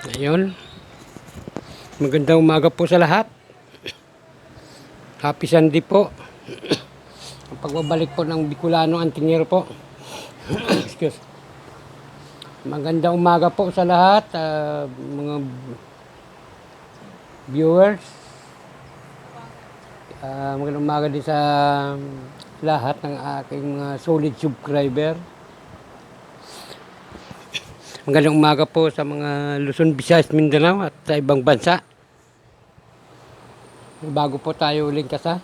Ayun. Magandang umaga po sa lahat. Happy Sunday po. Ang pagbabalik po ng Bicolano Antingero po. Excuse. Magandang umaga po sa lahat, ah, mga viewers. Ah, magandang umaga din sa lahat ng aking mga solid subscriber. Magandang umaga po sa mga Luzon, Visayas, Mindanao at sa ibang bansa. Bago po tayo uling kasa.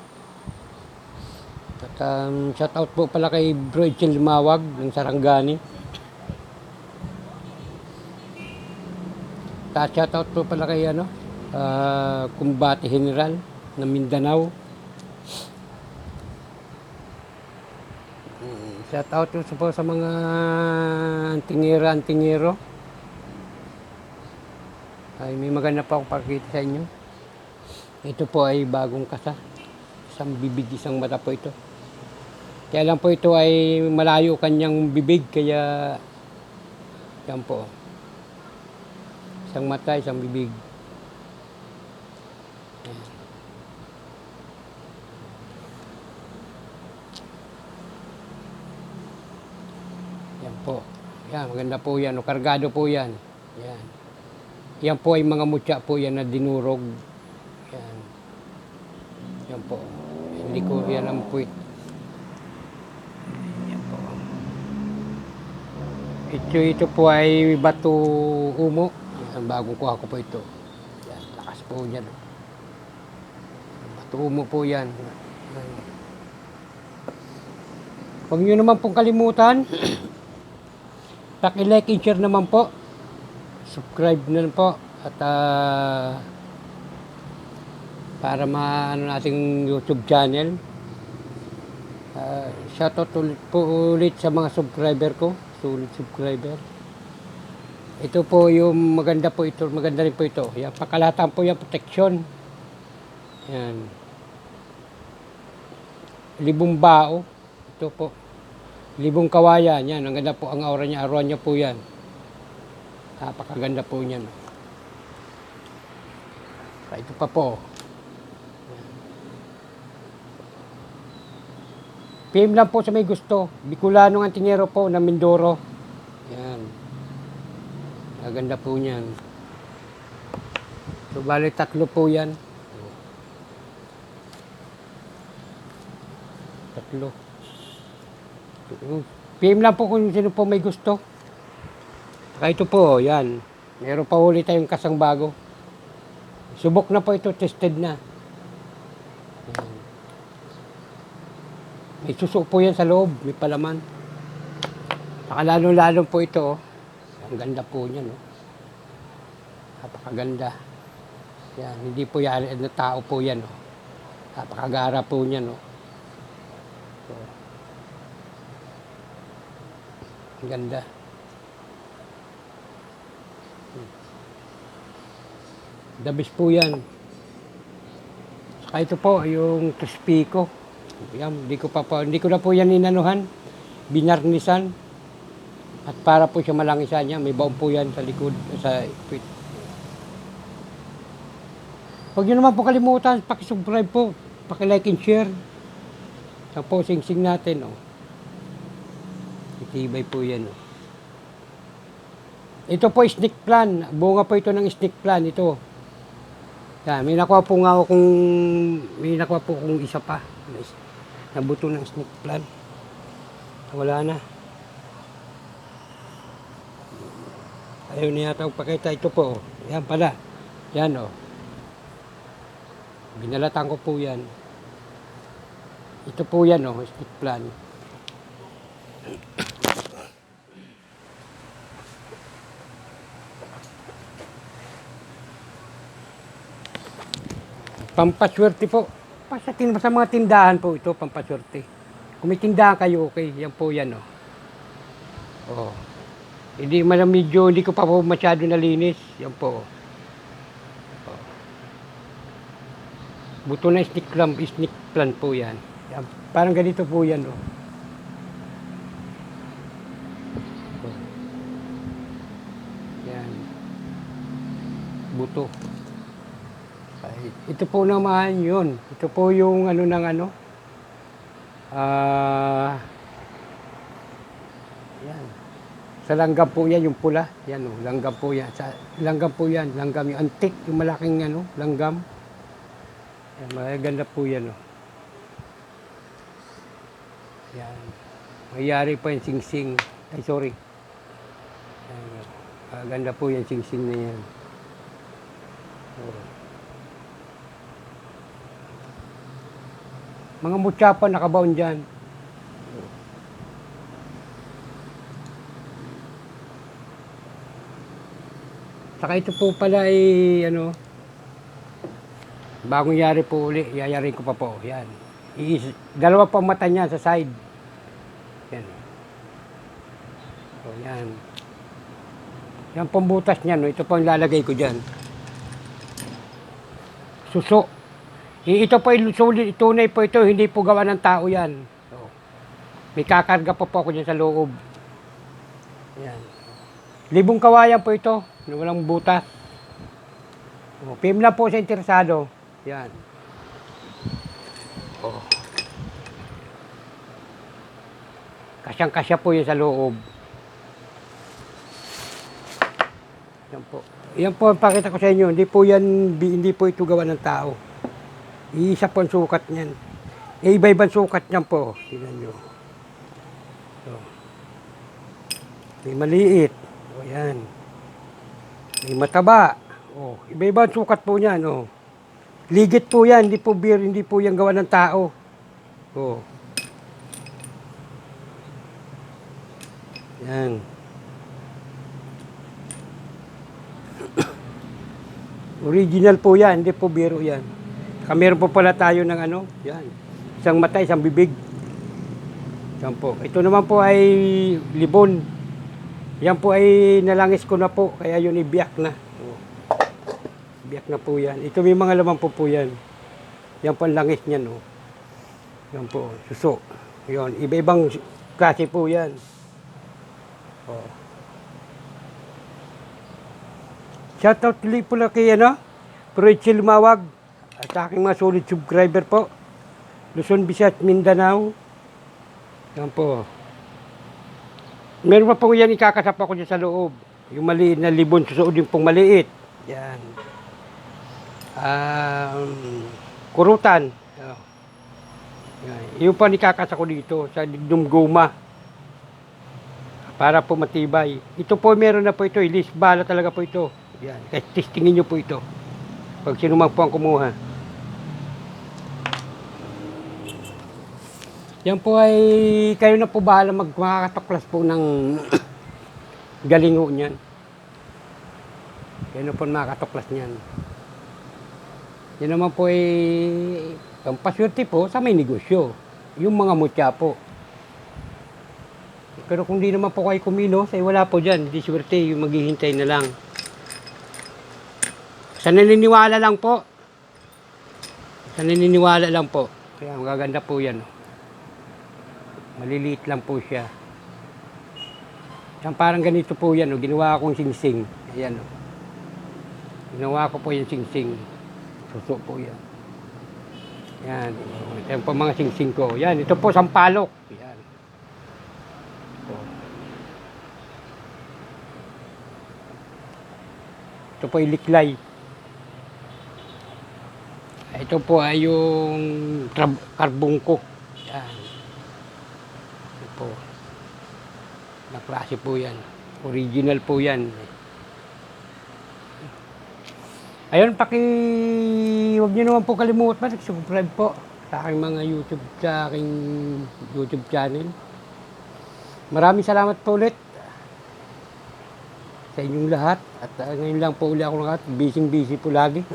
At um, shout out po pala kay Bro Echel Mawag ng Sarangani. At shout out po pala kay ano, ah, Kumbati General ng Mindanao. Shout out po po sa mga antingera, antingero. Ay, may maganda pa akong pakita sa inyo. Ito po ay bagong kasa. Isang bibig, isang mata po ito. Kaya lang po ito ay malayo kanyang bibig, kaya yan po. Isang mata, isang bibig. Yan po. Yan, maganda po yan. O, kargado po yan. Yan. Yan po ay mga mutya po yan na dinurog. Yan. Yan po. Hindi ko yan ang puwit. Yan po. Ito, ito po ay bato umo. Yan, bagong kuha ko po ito. Yan, lakas po yan. Bato umo po yan. Huwag nyo naman pong kalimutan. Paki-like and share naman po. Subscribe na po. At ah, para maano nating YouTube channel. Uh, shoutout ulit po ulit sa mga subscriber ko. Sulit subscriber. Ito po yung maganda po ito. Maganda rin po ito. Yan, pakalatan po yung protection. Yan. Libong bao. Ito po. Libong kawayan. Yan. Ang ganda po ang aura niya. Aura niya po yan. Napakaganda po niyan. Ah, Ito pa po. PM lang po sa may gusto. Bicolano Antingero po na Mindoro. Yan. Maganda po niyan. So, bali tatlo po yan. Tatlo. PM lang po kung sino po may gusto. Saka ito po, yan. Meron pa ulit tayong kasang bago. Subok na po ito, tested na. May suso po yan sa loob, may palaman. Saka lalo-lalo po ito, oh. ang ganda po niya, no? Napakaganda. Yan, hindi po yan na tao po yan, no? Napakagara po niya, no? Ang ganda. The best po yan. Saka ito po, yung crispy ko. Yan, hindi ko pa po, hindi ko na po yan inanuhan. Binarnisan. At para po siya malangisan niya, may baon po yan sa likod, sa pit. Huwag niyo naman po kalimutan, pakisubscribe po, pakilike and share. Sa po, sing-sing natin, oh. Itibay po yan, oh. Ito po snake plant. Bunga po ito ng snake plant. Ito. Yan, may nakuha po nga ako kung may nakuha po kung isa pa. Nabuto ng snake plant. Wala na. Ayaw niya yata pakita ito po. oh. Yan pala. Yan o. Oh. Binalatan ko po yan. Ito po yan o, oh, snake plant. Pampaswerte po. Sa, tin- sa mga tindahan po ito, pampaswerte. Kung may tindahan kayo, okay. Yan po yan, oh. Oh. Hindi man medyo, hindi ko pa po masyado nalinis. Yan po. Oh. Buto na snake plant, snake plant po yan. yan. Parang ganito po yan, oh. Oh. Yan. buto. Ito po naman yun. Ito po yung ano ng ano. Ah... yan. Sa langgam po yan, yung pula. Yan o, langgam po yan. Sa langgam po yan, langgam yung antik, yung malaking ano, langgam. Yan, magaganda po yan o. Yan. Mayari pa yung sing-sing. Ay, sorry. Yan, o. Magaganda po yan, sing-sing na yan. O. Mga mutsapa nakabaon dyan. Saka ito po pala ay ano, bagong yari po uli, yayarin ko pa po. Yan. Iis, dalawa pa mata niya sa side. Yan. So, yan. Yan pong butas niya, no? ito po ang lalagay ko dyan. Suso. I- Ito po, tunay po ito, hindi po gawa ng tao yan. So, may kakarga po po ako dyan sa loob. Yan. Libong kawayan po ito, walang butas. O, PM lang po sa interesado. Yan. O. Kasyang-kasya po yun sa loob. Yan po. Yan po pakita ko sa inyo. Hindi po yan, hindi po ito gawa ng tao. Iisa po ang sukat niyan. Eh, iba-ibang sukat niyan po. Tingnan nyo. So. May maliit. O yan. May mataba. O, iba-iba sukat po niyan. O. Ligit po yan. Hindi po beer, hindi po yan gawa ng tao. O. Yan. Original po yan, hindi po biro yan. Kameron po pala tayo ng ano, yan. Isang mata, isang bibig. Yan po. Ito naman po ay libon. Yan po ay nalangis ko na po, kaya yun ibiyak na. Oh. Ibiyak na po yan. Ito may mga laman po po yan. Yan po ang langis niyan, no. Yan po, suso. Yan, iba-ibang klase po yan. Oh. Shoutout po lang kay ano, Proechel Mawag at aking mga solid subscriber po. Luzon, Visayas, Mindanao. Yan po. Meron pa po yan ikakasap ako dyan sa loob. Yung maliit na libon, susuod yung pong maliit. Yan. Um, kurutan. Yan. Yan. Yung pa nikakasa ko dito sa digdum guma. Para po matibay. Ito po meron na po ito. Ilis bala talaga po ito. Yan. Testingin nyo po ito. Pag sino man po ang kumuha. Yan po ay kayo na po bahala mag makakatuklas po ng galingo niyan. Kayo na po makakatuklas niyan. Yan naman po ay ang paswerte po sa may negosyo. Yung mga mutya po. Pero kung di naman po kayo kumilos, ay wala po dyan. Di swerte, yung maghihintay na lang. Sa naniniwala lang po. Sa naniniwala lang po. Kaya magaganda po yan. Maliliit lang po siya. Yan, parang ganito po yan. Oh. Ginawa akong singsing. Ayan. Oh. Ginawa ko po yung singsing. Suso po yan. Yan. Ito po mga singsing ko. Yan. Ito po sampalok. Yan. Ito po iliklay. Ito po ay yung karbong ko. Yan. Ito po. Na klase po yan. Original po yan. Ayun, paki... Huwag niyo naman po kalimutan, subscribe po sa aking mga YouTube, sa aking YouTube channel. Maraming salamat po ulit sa inyong lahat. At uh, ngayon lang po uli ako lahat. Busy-busy po lagi.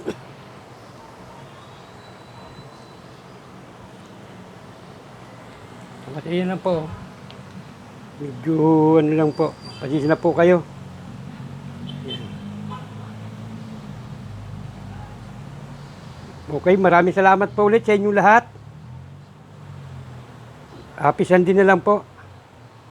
Kasi yun lang po. Medyo ano lang po. Pasisi na po kayo. Okay, maraming salamat po ulit sa inyong lahat. Happy Sunday na lang po.